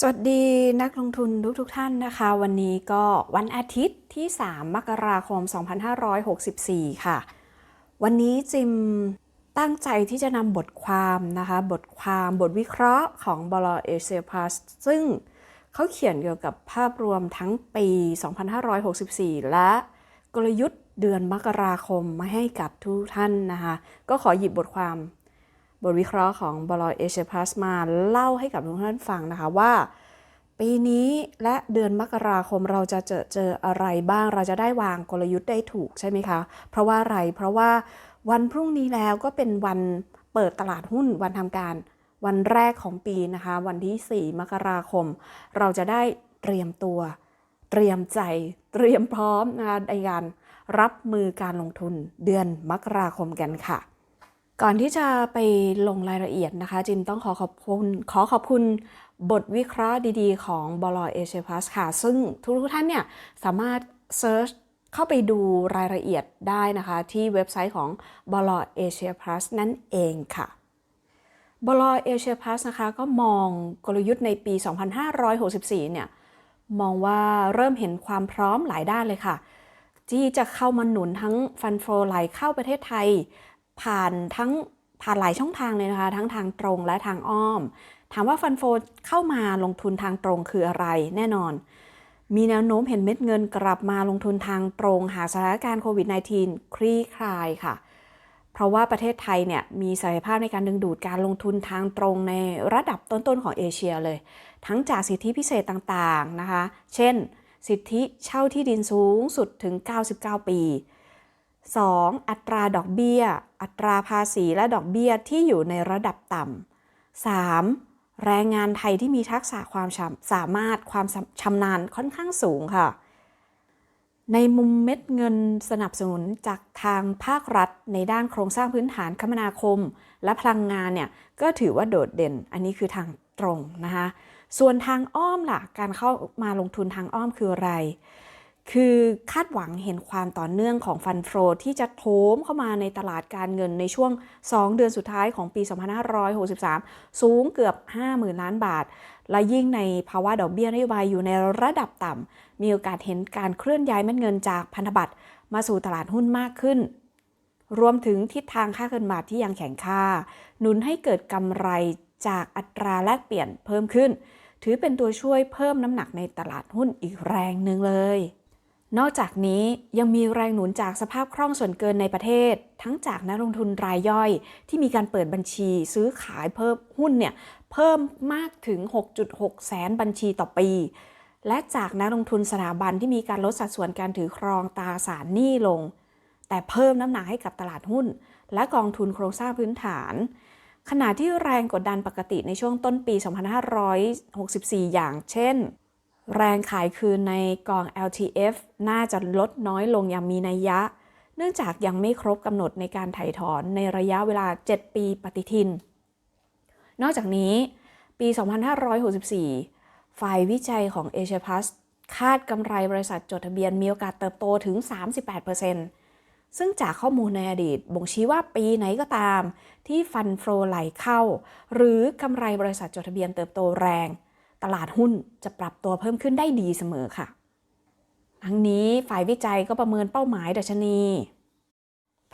สวัสดีนักลงทุนทุกทุกท่านนะคะ วันนี้ก็วันอาทิตย์ที่ 3 มกราคม 2564 ค่ะ วันนี้จิมตั้งใจที่จะนำบทความนะคะ บทความบทวิเคราะห์ของบลเอเชียพาสซึ่งเขาเขียนเกี่ยวกับภาพรวมทั้งปี 2564 และกลยุทธ์เดือนมกราคมมาให้กับทุกท่านนะคะ ก็ขอหยิบบทความ บทวิเคราะห์ของบลอยเอเชียพาสมาเล่าให้กับทุกท่านฟังนะคะว่า ปีนี้และเดือนมกราคมเราจะเจอเจออะไรบ้างเราจะได้วางกลยุทธ์ได้ถูกใช่ไหมคะ เพราะว่าอะไรเพราะว่าวันพรุ่งนี้แล้วก็เป็นวันเปิดตลาดหุ้นวันทำการวันแรกของปีนะคะ วันที่ 4 มกราคม เราจะได้เตรียมตัว เตรียมใจ เตรียมพร้อมนะคะในการรับมือการลงทุนเดือนมกราคมกันค่ะ ก่อนที่จะไปลงรายละเอียดนะคะ จิมต้องขอขอบคุณขอขอบคุณบทวิเคราะห์ดีๆ ของบลเอเชียพลัสค่ะ ซึ่งทุกท่านเนี่ยสามารถเซิร์ชเข้าไปดูรายละเอียดได้นะคะ ที่เว็บไซต์ของบลเอเชียพลัสนั่นเองค่ะบลเอเชียพลัสนะคะ ก็มองกลยุทธ์ในปี 2564 เนี่ย มองว่าเริ่มเห็นความพร้อมหลายด้านเลยค่ะ ที่จะเข้ามาหนุนทั้งฟันโฟไหลเข้าประเทศไทย ผ่านทั้งผ่านหลายช่องทางเลยนะคะ ทั้งทางตรงและทางอ้อม ถามว่าฟันโฟเข้ามาลงทุนทางตรงคืออะไรแน่นอน มีแนวโน้มเห็นเม็ดเงินกลับมาลงทุนทางตรง หากสถานการณ์โควิด -19 คลี่คลายค่ะ เพราะว่าประเทศไทยเนี่ยมีศักยภาพในการดึงดูดการลงทุนทางตรงในระดับต้นๆของเอเชียเลย ทั้งจากสิทธิพิเศษต่างๆนะคะ เช่น สิทธิเช่าที่ดินสูงสุดถึง 99 ปี 2. อัตราดอกเบี้ย อัตราภาษีและดอกเบี้ยที่อยู่ในระดับต่ำ 3. แรงงานไทยที่มีทักษะความสามารถความชำนาญค่อนข้างสูงค่ะ ในมุมเม็ดเงินสนับสนุนจากทางภาครัฐ ในด้านโครงสร้างพื้นฐานคมนาคม และพลังงานเนี่ยก็ถือว่าโดดเด่น อันนี้คือทางตรงนะคะ ส่วนทางอ้อมล่ะ การเข้ามาลงทุนทางอ้อมคืออะไร คือคาดหวังเห็นความต่อเนื่องของฟันโฟที่จะโถมเข้ามาในตลาดการเงินในช่วง 2 เดือนสุดท้ายของปี 2563 สูงเกือบ 50,000 ล้านบาท และยิ่งในภาวะดอกเบี้ยนโยบายอยู่ในระดับต่ำ มีโอกาสเห็นการเคลื่อนย้ายเม็ดเงินจากพันธบัตรมาสู่ตลาดหุ้นมากขึ้น รวมถึงทิศทางค่าเงินบาทที่ยังแข็งค่า หนุนให้เกิดกำไรจากอัตราแลกเปลี่ยนเพิ่มขึ้น ถือเป็นตัวช่วยเพิ่มน้ำหนักในตลาดหุ้นอีกแรงหนึ่งเลย นอกจากนี้ยังมีแรงหนุนจากสภาพคล่องส่วนเกินในประเทศ ทั้งจากนักลงทุนรายย่อย ที่มีการเปิดบัญชีซื้อขายเพิ่มหุ้นเนี่ยเพิ่มมากถึง 6.6 แสนบัญชีต่อปี และจากนักลงทุนสถาบันที่มีการลดสัดส่วนการถือครองตราสารหนี้ลง แต่เพิ่มน้ำหนักให้กับตลาดหุ้น และกองทุนโครงสร้างพื้นฐาน ขณะที่แรงกดดันปกติในช่วงต้นปี 2564 อย่างเช่น แรงขายคืนในกอง LTF น่าจะลดน้อยลงอย่างมีนัยยะ เนื่องจากยังไม่ครบกำหนดในการถ่ายถอนในระยะเวลา 7 ปีปฏิทิน นอกจากนี้ปี 2564 ฝ่ายวิจัยของ Asia Plus คาดกำไรบริษัทจดทะเบียนมีโอกาสเติบโตถึง 38%ซึ่งจากข้อมูลในอดีต บ่งชี้ว่าปีไหนก็ตาม ที่ฟันโฟลไหลเข้า หรือกำไรบริษัทจดทะเบียนเติบโตแรง ตลาดหุ้นจะปรับตัวเพิ่มขึ้นได้ดีเสมอค่ะ ทั้งนี้ฝ่ายวิจัยก็ประเมินเป้าหมายดัชนี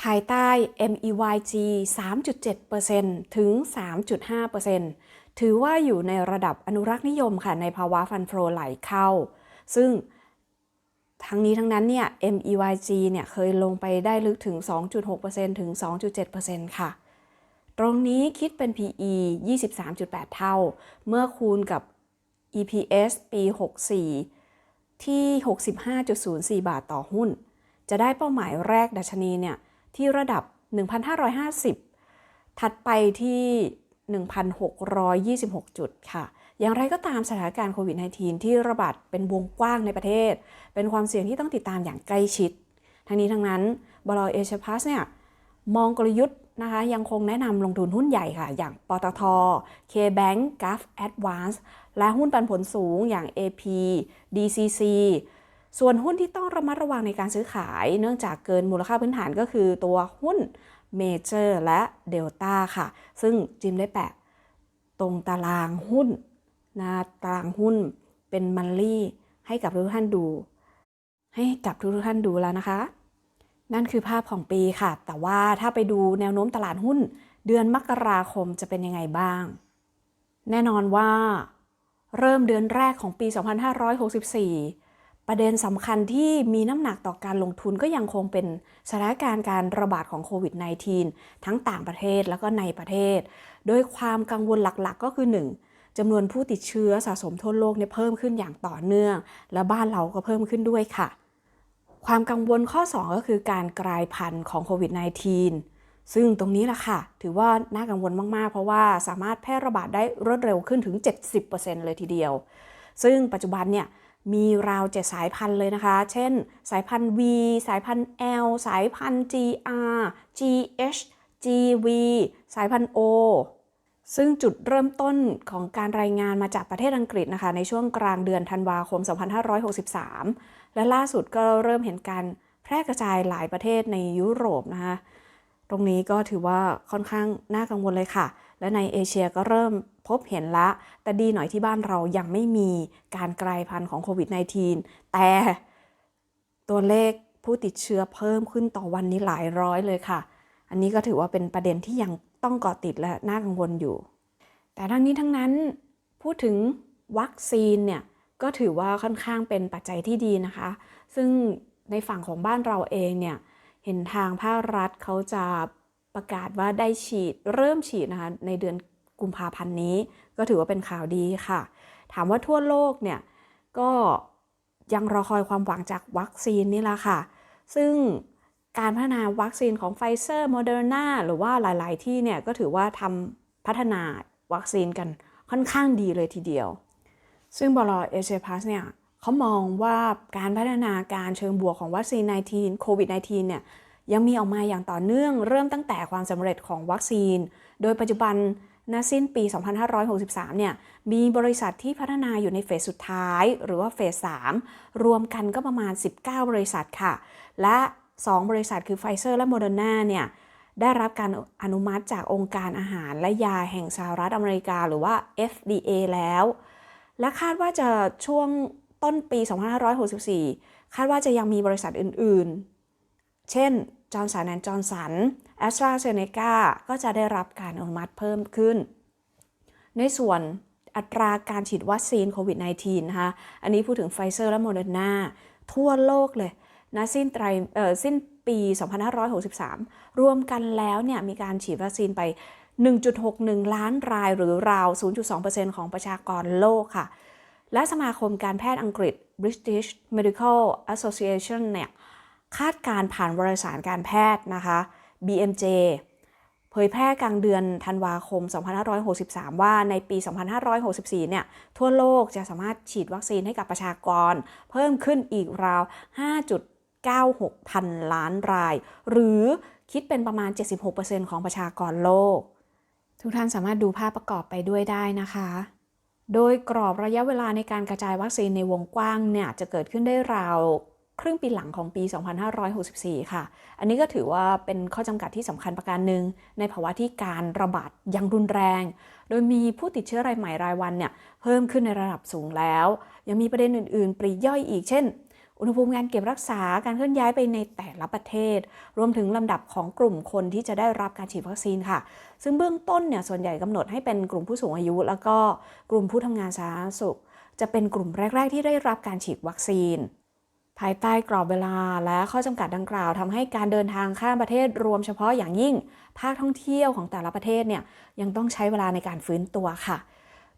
ภายใต้ MEYG 3.7%ถึง 3.5%ถือว่าอยู่ในระดับอนุรักษ์นิยมค่ะ ในภาวะฟันโฟไหลเข้า ซึ่งทั้งนี้ทั้งนั้นเนี่ย MEYG เนี่ยเคยลงไปได้ลึกถึง 2.6%ถึง 2.7%ค่ะ ตรงนี้คิดเป็น PE 23.8 เท่า เมื่อคูณกับ EPS ปี 64 ที่ 65.04 บาทต่อหุ้น จะได้เป้าหมายแรกดัชนีเนี่ยที่ระดับ 1,550 ถัดไปที่ 1,626 จุดค่ะ อย่างไรก็ตามสถานการณ์โควิด -19 ที่ระบาดเป็นวงกว้างในประเทศ เป็นความเสี่ยงที่ต้องติดตามอย่างใกล้ชิด ทั้งนี้ทั้งนั้นบลเอเชียพาสเนี่ยมองกลยุทธ์ นะคะยังคงแนะนำลงทุนหุ้นใหญ่ค่ะ อย่างปตท K-Bank g u f Advance และหุ้นปันผลสูงอย่าง AP DCC ส่วนหุ้นที่ต้องระมัดระวังในการซื้อขาย เนื่องจากเกินมูลค่าพื้นฐานก็คือตัวหุ้นเมเจอร์และเดลต้าค่ะ ซึ่งจิมได้แปะตรงตารางหุ้นน้าตารางหุ้นเป็นมันลี่ให้กับทุกท่านดู ให้กับทุกท่านดูแล้วนะคะ นั่นคือภาพของปีค่ะ แต่ว่าถ้าไปดูแนวโน้มตลาดหุ้น เดือนมกราคมจะเป็นยังไงบ้าง แน่นอนว่า เริ่มเดือนแรกของปี 2564 ประเด็นสำคัญที่มีน้ำหนักต่อการลงทุนก็ยังคงเป็นสถานการณ์การระบาดของโควิด -19 ทั้งต่างประเทศแล้วก็ในประเทศ โดยความกังวลหลักๆ ก็คือ 1. จำนวนผู้ติดเชื้อสะสมทั่วโลกเนี่ยเพิ่มขึ้นอย่างต่อเนื่อง และบ้านเราก็เพิ่มขึ้นด้วยค่ะ ความกังวลข้อ 2 ก็คือการกลายพันธุ์ของโควิด -19 ซึ่งตรงนี้แหละค่ะ ถือว่าน่ากังวลมาก ๆ เพราะว่าสามารถแพร่ระบาดได้รวดเร็วขึ้นถึง 70%เลยทีเดียว ซึ่งปัจจุบันเนี่ยมีราวเจ็ดสายพันธุ์เลยนะคะ เช่น สายพันธุ์ V สายพันธุ์ L สายพันธุ์ GR GH GV สายพันธุ์ O ซึ่งจุดเริ่มต้นของการรายงานมาจากประเทศอังกฤษนะคะ ในช่วงกลางเดือนธันวาคม 2563 และล่าสุดก็เริ่มเห็นการแพร่กระจายหลายประเทศในยุโรปนะคะตรงนี้ก็ถือว่าค่อนข้างน่ากังวลเลยค่ะ และในเอเชียก็เริ่มพบเห็นละ แต่ดีหน่อยที่บ้านเรายังไม่มีการกลายพันธุ์ของโควิด -19 แต่ตัวเลขผู้ติดเชื้อเพิ่มขึ้นต่อวันนี้หลายร้อยเลยค่ะ อันนี้ก็ถือว่าเป็นประเด็นที่ยังต้องเกาะติดและน่ากังวลอยู่ แต่ทั้งนี้ทั้งนั้นพูดถึงวัคซีนเนี่ย ก็ถือว่าค่อนข้างเป็นปัจจัยที่ดีนะคะ ซึ่งในฝั่งของบ้านเราเองเนี่ยเห็นทางภาครัฐเขาจะประกาศว่าได้ฉีดเริ่มฉีดนะคะในเดือนกุมภาพันธ์นี้ ก็ถือว่าเป็นข่าวดีค่ะ ถามว่าทั่วโลกเนี่ยก็ยังรอคอยความหวังจากวัคซีนนี่แหละค่ะ ซึ่งการพัฒนาวัคซีนของไฟเซอร์โมเดอร์นาหรือว่าหลาย ๆ ที่เนี่ยก็ถือว่าทำพัฒนาวัคซีนกันค่อนข้างดีเลยทีเดียว ซึ่งบลเอเชียพาสเนี่ยเขามองว่าการพัฒนาการเชิงบวกของวัคซีน 19 โควิด 19 เนี่ยยังมีออกมาอย่างต่อเนื่องเริ่มตั้งแต่ความสำเร็จของวัคซีน โดยปัจจุบันณสิ้นปี 2563 เนี่ย มีบริษัทที่พัฒนาอยู่ในเฟสสุดท้าย หรือว่าเฟส 3 รวมกันก็ประมาณ 19 บริษัทค่ะ และ 2 บริษัทคือไฟเซอร์และโมเดอร์นาเนี่ย ได้รับการอนุมัติจากองค์การอาหารและยาแห่งสหรัฐอเมริกา หรือว่า FDA แล้ว และคาดว่าจะช่วงต้นปี 2564 คาดว่าจะยังมีบริษัทอื่นๆ เช่นจอร์นสันแอนด์จอร์นสันแอสตราเซเนกาก็จะได้รับการอนุมัติเพิ่มขึ้น ในส่วนอัตราการฉีดวัคซีนโควิด -19 นะคะ อันนี้พูดถึงไฟเซอร์และโมเดอร์นาทั่วโลกเลยนะสิ้นไตรสิ้นปี 2563 รวมกันแล้วเนี่ยมีการฉีดวัคซีนไป 1.61 ล้านรายหรือราว 0.2%ของประชากรโลกค่ะ และสมาคมการแพทย์อังกฤษ British Medical Association เนี่ยคาดการผ่านวารสารการแพทย์นะคะ BMJ เผยแพร่กลางเดือนธันวาคม 2563 ว่าในปี 2564 เนี่ย ทั่วโลกจะสามารถฉีดวัคซีนให้กับประชากร เพิ่มขึ้นอีกราว 5.96 พันล้านราย หรือคิดเป็นประมาณ 76%ของประชากรโลก ทุกท่านสามารถดูภาพประกอบไปด้วยได้นะคะ โดยกรอบระยะเวลาในการกระจายวัคซีนในวงกว้างเนี่ยจะเกิดขึ้นได้ราวครึ่งปีหลังของปี 2564 ค่ะ อันนี้ก็ถือว่าเป็นข้อจำกัดที่สำคัญประการหนึ่งในภาวะที่การระบาดยังรุนแรง โดยมีผู้ติดเชื้อรายใหม่รายวันเนี่ยเพิ่มขึ้นในระดับสูงแล้ว ยังมีประเด็นอื่น ๆ ปรีย่อยอีก เช่น อุณหภูมิการเก็บรักษาการเคลื่อนย้ายไปในแต่ละประเทศ รวมถึงลำดับของกลุ่มคนที่จะได้รับการฉีดวัคซีนค่ะ ซึ่งเบื้องต้นเนี่ยส่วนใหญ่กำหนดให้เป็นกลุ่มผู้สูงอายุ แล้วก็กลุ่มผู้ทำงานสาธารณสุข จะเป็นกลุ่มแรก ๆ ที่ได้รับการฉีดวัคซีน ภายใต้กรอบเวลาและข้อจำกัดดังกล่าวทำให้การเดินทางข้ามประเทศรวมเฉพาะอย่างยิ่ง ภาคท่องเที่ยวของแต่ละประเทศเนี่ยยังต้องใช้เวลาในการฟื้นตัวค่ะ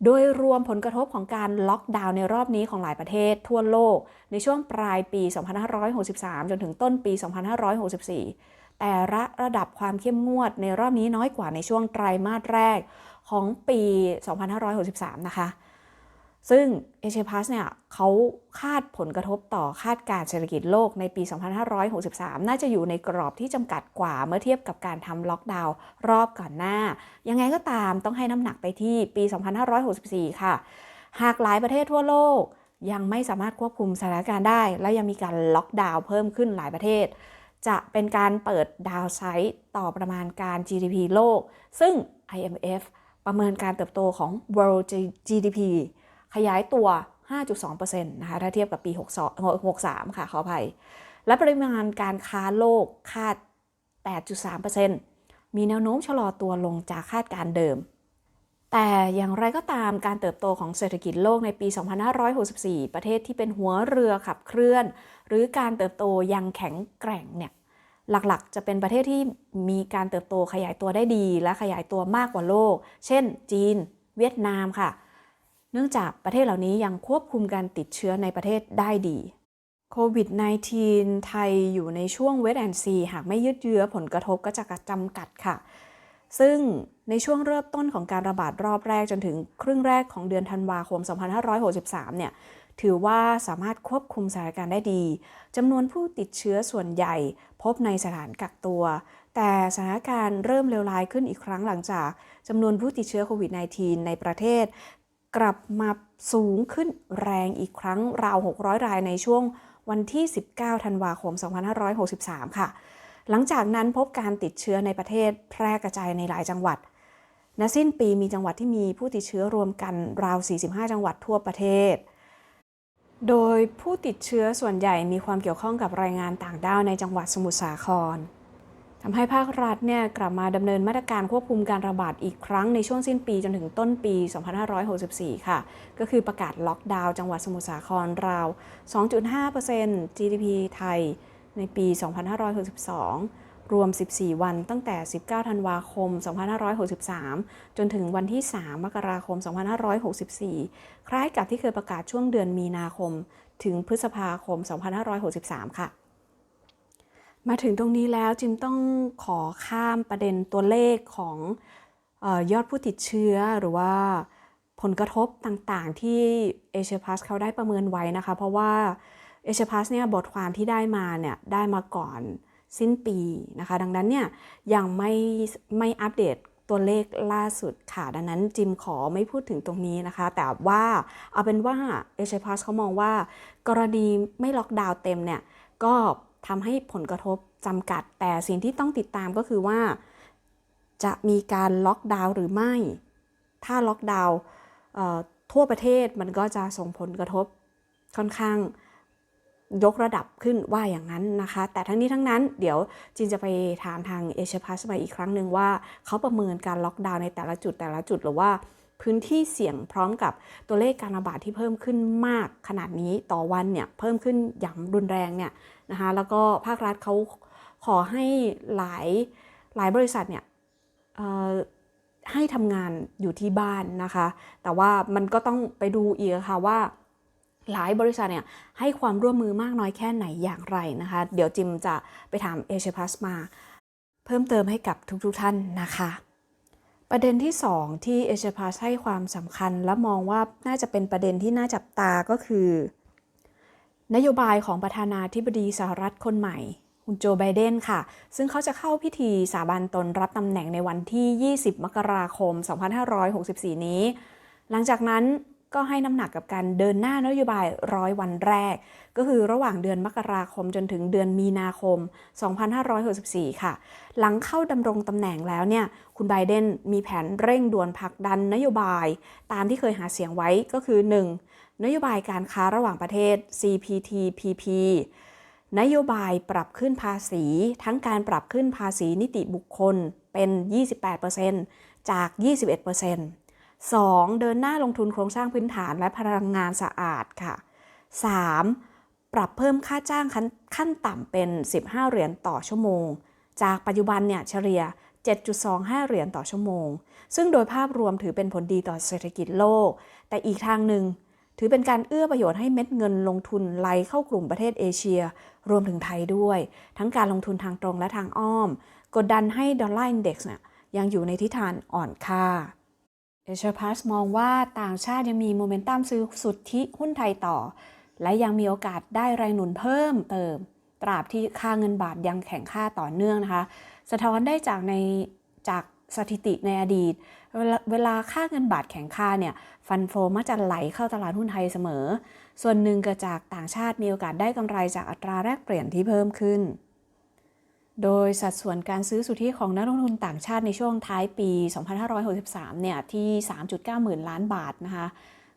โดยรวมผลกระทบของการล็อกดาวน์ในรอบนี้ของหลายประเทศทั่วโลก ในช่วงปลายปี 2563 จนถึงต้นปี 2564 แต่ละระดับความเข้มงวดในรอบนี้น้อยกว่าในช่วงไตรมาสแรกของปี 2563 นะคะ ซึ่งเอเชียพาสเนี่ยเขาคาดผลกระทบต่อคาดการเศรษฐกิจโลกในปี 2563 น่าจะอยู่ในกรอบที่จำกัดกว่าเมื่อเทียบกับการทำล็อกดาวน์รอบก่อนหน้า ยังไงก็ตามต้องให้น้ำหนักไปที่ปี 2564 ค่ะ หากหลายประเทศทั่วโลก ยังไม่สามารถควบคุมสถานการณ์ได้ และยังมีการล็อกดาวน์เพิ่มขึ้นหลายประเทศ จะเป็นการเปิดดาวไซด์ต่อประมาณการ GDP โลก ซึ่ง IMF ประเมินการเติบโตของ World GDP ขยายตัว 5.2%นะคะถ้าเทียบกับปี 63 ค่ะขออภัย และปริมาณการค้าโลกคาด 8.3%มีแนวโน้มชะลอตัวลงจากคาดการเดิม แต่อย่างไรก็ตามการเติบโตของเศรษฐกิจโลกในปี 2564 ประเทศที่เป็นหัวเรือขับเคลื่อน หรือการเติบโตยังแข็งแกร่งเนี่ยหลักๆ จะเป็นประเทศที่มีการเติบโตขยายตัวได้ดี และขยายตัวมากกว่าโลก เช่น จีน เวียดนามค่ะ เนื่องจากประเทศเหล่านี้ยังควบคุมการติดเชื้อในประเทศได้ดีโควิด -19 ไทยอยู่ในช่วงเวทแอนซีหากไม่ยืดเยื้อผลกระทบก็จะจำกัดค่ะ ซึ่งในช่วงเริ่มต้นของการระบาดรอบแรกจนถึงครึ่งแรกของเดือนธันวาคม 2563 เนี่ย ถือว่าสามารถควบคุมสถานการณ์ได้ดีจำนวนผู้ติดเชื้อส่วนใหญ่พบในสถานกักตัว แต่สถานการณ์เริ่มเลวร้ายขึ้นอีกครั้งหลังจากจำนวนผู้ติดเชื้อโควิด -19 ในประเทศ กลับมาสูงขึ้นแรงอีกครั้งราว 600 รายในช่วงวันที่ 19 ธันวาคม 2563 ค่ะ หลังจากนั้นพบการติดเชื้อในประเทศแพร่กระจายในหลายจังหวัดณสิ้นปีมีจังหวัดที่มีผู้ติดเชื้อรวมกันราว 45 จังหวัดทั่วประเทศ โดยผู้ติดเชื้อส่วนใหญ่มีความเกี่ยวข้องกับรายงานต่างด้าวในจังหวัดสมุทรสาคร ทำให้ภาครัฐเนี่ยกลับมาดำเนินมาตรการควบคุมการระบาดอีกครั้งในช่วงสิ้นปีจนถึงต้นปี 2564 ค่ะ ก็คือประกาศล็อกดาวน์จังหวัดสมุทรสาครราว 2.5% GDP ไทยในปี 2562 รวม 14 วันตั้งแต่ 19 ธันวาคม 2563 จนถึงวันที่ 3 มกราคม 2564 คล้ายกับที่เคยประกาศช่วงเดือนมีนาคม ถึงพฤษภาคม 2563 ค่ะ มาถึงตรงนี้แล้วจิมต้องขอข้ามประเด็นตัวเลขของออยอดผู้ติดเชื้อหรือว่าผลกระทบต่างๆ ที่เอเชียพาสเขาได้ประเมินไว้นะคะ เพราะว่าเอเชียพาสเนี่ยบทความที่ได้มาเนี่ยได้มาก่อนสิ้นปีนะคะ ดังนั้นเนี่ยยังไม่ไม่อัปเดตตัวเลขล่าสุดค่ะ ดังนั้นจิมขอไม่พูดถึงตรงนี้นะคะ แต่ว่าเอาเป็นว่าเอเชียพาสเขามองว่ากรณีไม่ล็อกดาวน์เต็มเนี่ยก็ ทำให้ผลกระทบจำกัด แต่สิ่งที่ต้องติดตามก็คือว่า จะมีการล็อกดาวน์หรือไม่ ถ้าล็อกดาวน์ทั่วประเทศมันก็จะส่งผลกระทบค่อนข้างยกระดับขึ้นว่าอย่างนั้นนะคะ แต่ทั้งนี้ทั้งนั้นเดี๋ยวจินจะไปถามทางเอเชียพาสมาอีกครั้งหนึ่งว่าเขาประเมินการล็อกดาวน์ในแต่ละจุดแต่ละจุดหรือว่า พื้นที่เสี่ยงพร้อมกับตัวเลขการระบาดที่เพิ่มขึ้นมากขนาดนี้ต่อวันเนี่ยเพิ่มขึ้นอย่างรุนแรงเนี่ยนะคะแล้วก็ภาครัฐเขาขอให้หลายหลายบริษัทเนี่ยให้ทำงานอยู่ที่บ้านนะคะ แต่ว่ามันก็ต้องไปดูอีกค่ะว่าหลายบริษัทเนี่ยให้ความร่วมมือมากน้อยแค่ไหนอย่างไรนะคะ เดี๋ยวจิมจะไปถามเอเชียพาสมา เพิ่มเติมให้กับทุกๆทท่านนะคะ ประเด็นที่ 2 ที่เอเชียพาให้ความสำคัญและมองว่าน่าจะเป็นประเด็นที่น่าจับตาก็คือ นโยบายของประธานาธิบดีสหรัฐคนใหม่คุณโจไบเดนค่ะ ซึ่งเขาจะเข้าพิธีสาบานตนรับตำแหน่งในวันที่ 20 มกราคม 2564 นี้ หลังจากนั้น ก็ให้น้ำหนักกับการเดินหน้านโยบายร้อยวันแรก ก็คือระหว่างเดือนมกราคมจนถึงเดือนมีนาคม 2564 ค่ะ หลังเข้าดำรงตำแหน่งแล้วเนี่ย คุณไบเดนมีแผนเร่งด่วนผลักดันนโยบาย ตามที่เคยหาเสียงไว้ก็คือ 1. นโยบายการค้าระหว่างประเทศ CPTPP นโยบายปรับขึ้นภาษี ทั้งการปรับขึ้นภาษีนิติบุคคลเป็น 28%จาก 21% 2. เดินหน้าลงทุนโครงสร้างพื้นฐานและพลังงานสะอาดค่ะ 3. ปรับเพิ่มค่าจ้างขั้นต่ำเป็น 15 เหรียญต่อชั่วโมง จากปัจจุบันเนี่ยเฉลี่ย 7.25 เหรียญต่อชั่วโมง ซึ่งโดยภาพรวมถือเป็นผลดีต่อเศรษฐกิจโลก แต่อีกทางหนึ่ง ถือเป็นการเอื้อประโยชน์ให้เม็ดเงินลงทุนไหลเข้ากลุ่มประเทศเอเชีย รวมถึงไทยด้วย ทั้งการลงทุนทางตรงและทางอ้อม กดดันให้ดอลลาร์อินเด็กซ์เนี่ยยังอยู่ในทิศทางอ่อนค่า เอเชียพาสมองว่าต่างชาติยังมีโมเมนตัมซื้อสุทธิหุ้นไทยต่อ และยังมีโอกาสได้แรงหนุนเพิ่มเติม ตราบที่ค่าเงินบาทยังแข็งค่าต่อเนื่องนะคะ สะท้อนได้จากในจากสถิติในอดีต เวลาค่าเงินบาทแข็งค่าเนี่ยฟันโฟมักจะไหลเข้าตลาดหุ้นไทยเสมอ ส่วนหนึ่งเกิดจากต่างชาติมีโอกาสได้กำไรจากอัตราแลกเปลี่ยนที่เพิ่มขึ้น โดยสัดส่วนการซื้อสุทธิของนักลงทุนต่างชาติในช่วงท้ายปี 2563 เนี่ยที่ 3.9 หมื่นล้านบาทนะคะ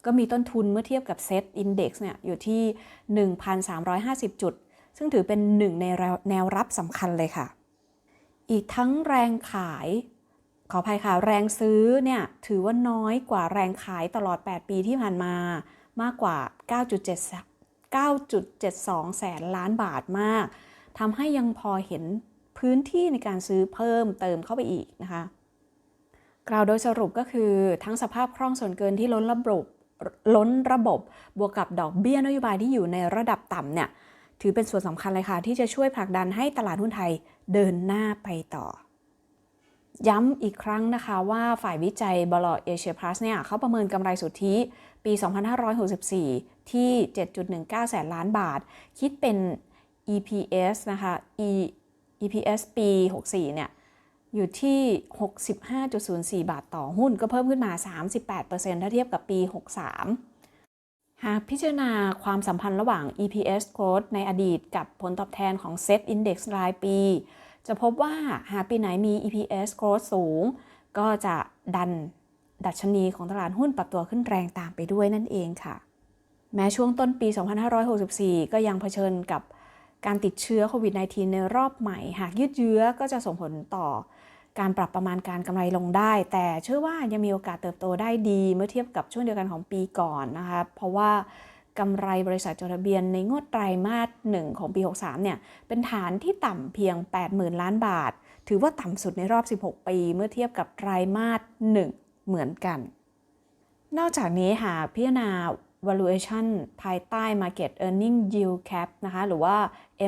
ก็มีต้นทุนเมื่อเทียบกับเซตอินดี x เนี่ยอยู่ที่ 1,350 จุด ซึ่งถือเป็นหนึ่งในแนวรับสำคัญเลยค่ะ อีกทั้งแรงขาย ขออภัยค่ะ แรงซื้อเนี่ยถือว่าน้อยกว่าแรงขายตลอด 8 ปีที่ผ่านมามากกว่า 9.7 9.72 แสนล้านบาทมากทำให้ยังพอเห็น พื้นที่ในการซื้อเพิ่มเติมเข้าไปอีกนะคะกล่าวโดยสรุปก็คือทั้งสภาพคล่องส่วนเกินที่ล้นระบบล้นระบบบวกกับดอกเบี้ยนโยบายที่อยู่ในระดับต่ำเนี่ยถือเป็นส่วนสำคัญเลยค่ะ ที่จะช่วยผลักดันให้ตลาดหุ้นไทยเดินหน้าไปต่อ ย้ำอีกครั้งนะคะว่าฝ่ายวิจัยบลเอเชียพลัสเนี่ยเขาประเมินกำไรสุทธิปี 2564 ที่ 7.19 แสนล้านบาท คิดเป็น EPS นะคะ e EPS ปี 64 เนี่ย อยู่ที่ 65.04 บาทต่อหุ้น ก็เพิ่มขึ้นมา 38%ถ้าเทียบกับปี 63 หากพิจารณาความสัมพันธ์ระหว่าง EPS growth ในอดีตกับผลตอบแทนของ Set Index รายปี จะพบว่าหากปีไหนมี EPS growth สูง ก็จะดันดัชนีของตลาดหุ้นปรับตัวขึ้นแรงตามไปด้วยนั่นเองค่ะ แม้ช่วงต้นปี 2564 ก็ยังเผชิญกับ การติดเชื้อโควิด -19 ในรอบใหม่ หากยืดเยื้อก็จะส่งผลต่อการปรับประมาณการกำไรลงได้ แต่เชื่อว่ายังมีโอกาสเติบโตได้ดีเมื่อเทียบกับช่วงเดียวกันของปีก่อนนะคะเพราะว่ากำไรบริษัทจดทะเบียนในงวดไตรมาสหนึ่งของปี 63 เนี่ย เป็นฐานที่ต่ำเพียง 80,000 ล้านบาท ถือว่าต่ำสุดในรอบ 16 ปี เมื่อเทียบกับไตรมาส1เหมือนกัน นอกจากนี้หากพิจารณา valuation ภายใต้ market earning yield cap นะคะหรือว่า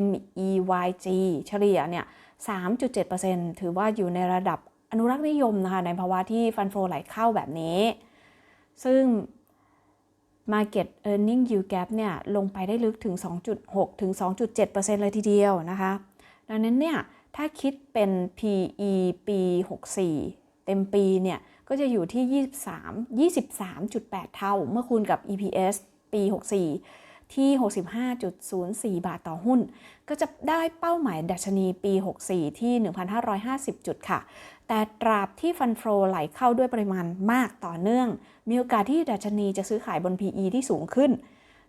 MEYG เฉลี่ยเนี่ย 3.7%ถือว่าอยู่ในระดับอนุรักษ์นิยมนะคะในภาวะที่ฟันโฟไหลเข้าแบบนี้ ซึ่ง market earning yield gap เนี่ยลงไปได้ลึกถึง 2.6 ถึง 2.7%เลยทีเดียวนะคะ ดังนั้นเนี่ยถ้าคิดเป็น PE ปี 64 เต็มปีเนี่ย ก็จะอยู่ที่ 23 23.8 เท่า เมื่อคูณกับ EPS ปี 64 ที่ 65.04 บาทต่อหุ้น ก็จะได้เป้าหมายดัชนีปี 64 ที่ 1,550 จุดค่ะ แต่ตราบที่ฟันโฟไหลเข้าด้วยปริมาณมากต่อเนื่อง มีโอกาสที่ดัชนีจะซื้อขายบน PE ที่สูงขึ้น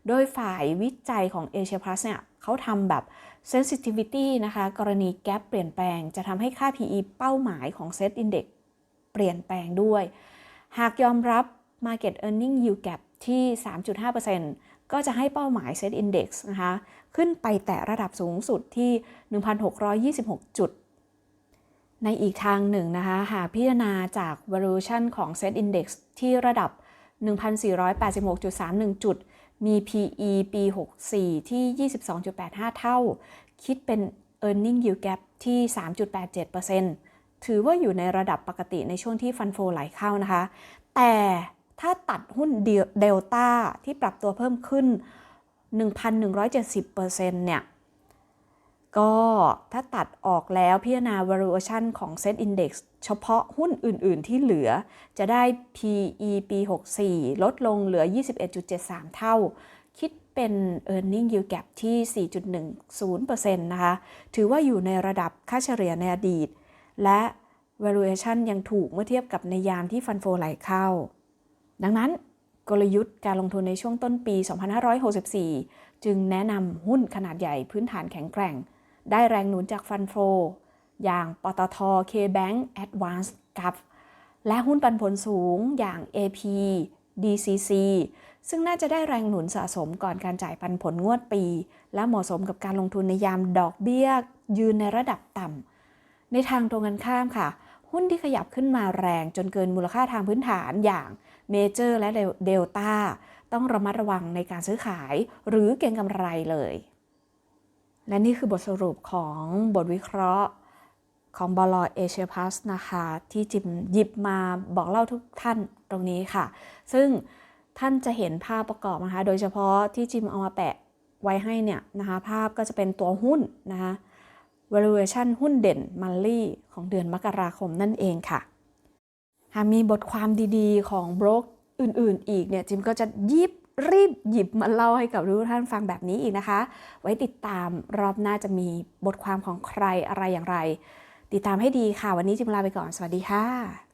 โดยฝ่ายวิจัยของ Asia Plus เนี่ยเขาทำแบบ sensitivity นะคะ กรณีแก p เปลี่ยนแปลงจะทำให้ค่า PE เป้าหมายของ Set Index เปลี่ยนแปลงด้วย หากยอมรับ Market Earning Yield Gap ที่ 3.5%ก็จะให้เป้าหมาย Set Index นะคะ ขึ้นไปแตะระดับสูงสุดที่ 1,626 จุด ในอีกทางหนึ่งนะคะ หากพิจารณาจาก valuation ของ Set Index ที่ระดับ 1,486.31 จุด มี PE ปี 64 ที่ 22.85 เท่า คิดเป็น Earning Yield Gap ที่ 3.87% ถือว่าอยู่ในระดับปกติในช่วงที่ฟันโฟไหลเข้านะคะ แต่ถ้าตัดหุ้นเดลต้าที่ปรับตัวเพิ่มขึ้น 1,170%เนี่ย ก็ถ้าตัดออกแล้วพิจารณา valuation ของ Set Index เฉพาะหุ้นอื่น ๆ ที่เหลือจะได้ PE ปี 64 ลดลงเหลือ 21.73 เท่า คิดเป็น earning yield gap ที่ 4.10%นะคะ ถือว่าอยู่ในระดับค่าเฉลี่ยในอดีต และ valuation ยังถูกเมื่อเทียบกับในยามที่ฟันโฟไหลเข้า ดังนั้นกลยุทธ์การลงทุนในช่วงต้นปี 2564 จึงแนะนำหุ้นขนาดใหญ่พื้นฐานแข็งแกร่ง ได้แรงหนุนจากฟันโฟอย่างปตท K-Bank Advance กับและหุ้นปันผลสูงอย่าง AP DCC ซึ่งน่าจะได้แรงหนุนสะสมก่อนการจ่ายปันผลงวดปี และเหมาะสมกับการลงทุนในยามดอกเบี้ยยืนในระดับต่ำ ในทางตรงกันข้ามค่ะ หุ้นที่ขยับขึ้นมาแรงจนเกินมูลค่าทางพื้นฐานอย่างเมเจอร์และเดลต้าต้องระมัดระวังในการซื้อขายหรือเก็งกำไรเลย และนี่คือบทสรุปของบทวิเคราะห์ของบลเอเชียพาสนะคะ ที่จิมหยิบมาบอกเล่าทุกท่านตรงนี้ค่ะ ซึ่งท่านจะเห็นภาพประกอบนะคะ โดยเฉพาะที่จิมเอามาแปะไว้ให้เนี่ยนะคะ ภาพก็จะเป็นตัวหุ้นนะคะ valuation หุ้นเด่นมันลี่ของเดือนมกราคมนั่นเองค่ะ หากมีบทความดีๆ ของบล็อกอื่นๆ อีกเนี่ยจิมก็จะยิบรีบหยิบมาเล่าให้กับทุกท่านฟังแบบนี้อีกนะคะ ไว้ติดตามรอบหน้าจะมีบทความของใครอะไรอย่างไร ติดตามให้ดีค่ะ วันนี้จิมลาไปก่อน สวัสดีค่ะ